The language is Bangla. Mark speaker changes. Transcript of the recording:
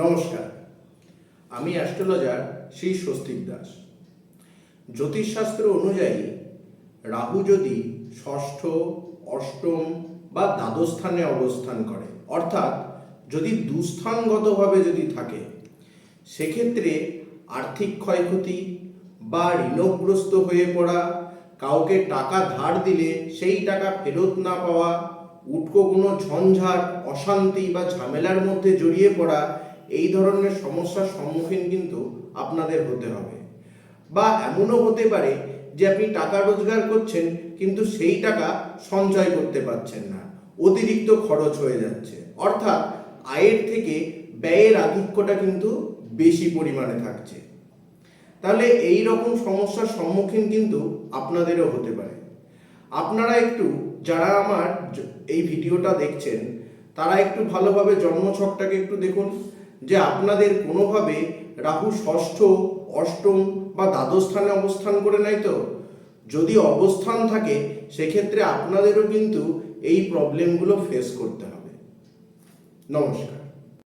Speaker 1: নমস্কার। আমি অ্যাস্ট্রোলজার শ্রী স্বস্তিক দাস। জ্যোতিষশাস্ত্র অনুযায়ী, রাহু যদি ষষ্ঠ, অষ্টম বা দ্বাদশ স্থানে অবস্থান করে, অর্থাৎ যদি দুস্থানগতভাবে যদি থাকে, সেক্ষেত্রে আর্থিক ক্ষয়ক্ষতি বা ঋণগ্রস্ত হয়ে পড়া, কাউকে টাকা ধার দিলে সেই টাকা ফেরত না পাওয়া, উটকো কোনো ঝঞ্ঝাট, অশান্তি বা ঝামেলার মধ্যে জড়িয়ে পড়া এই ধরনের সমস্যার সম্মুখীন কিন্তু আপনাদের হতে হবে। বা এমনও হতে পারে যে আপনি টাকা রোজগার করছেন, কিন্তু সেই টাকা সঞ্চয় করতে পারছেন না। অতিরিক্ত খরচ হয়ে যাচ্ছে। অর্থাৎ আয়ের থেকে ব্যয়ের আধিক্যটা কিন্তু বেশি পরিমাণে থাকছে। তাহলে এই রকম সমস্যার সম্মুখীন কিন্তু আপনাদেরও হতে পারে। আপনারা একটু, যারা আমার এই ভিডিওটা দেখছেন, তারা একটু ভালোভাবে জন্মছকটাকে একটু দেখুন। যে আপনাদের কোনোভাবে রাহু ষষ্ঠ, অষ্টম বা দ্বাদশ স্থানে অবস্থান করে নাই তো? যদি অবস্থান থাকে, সেক্ষেত্রে আপনাদেরও কিন্তু এই প্রবলেমগুলো ফেস করতে হবে। নমস্কার।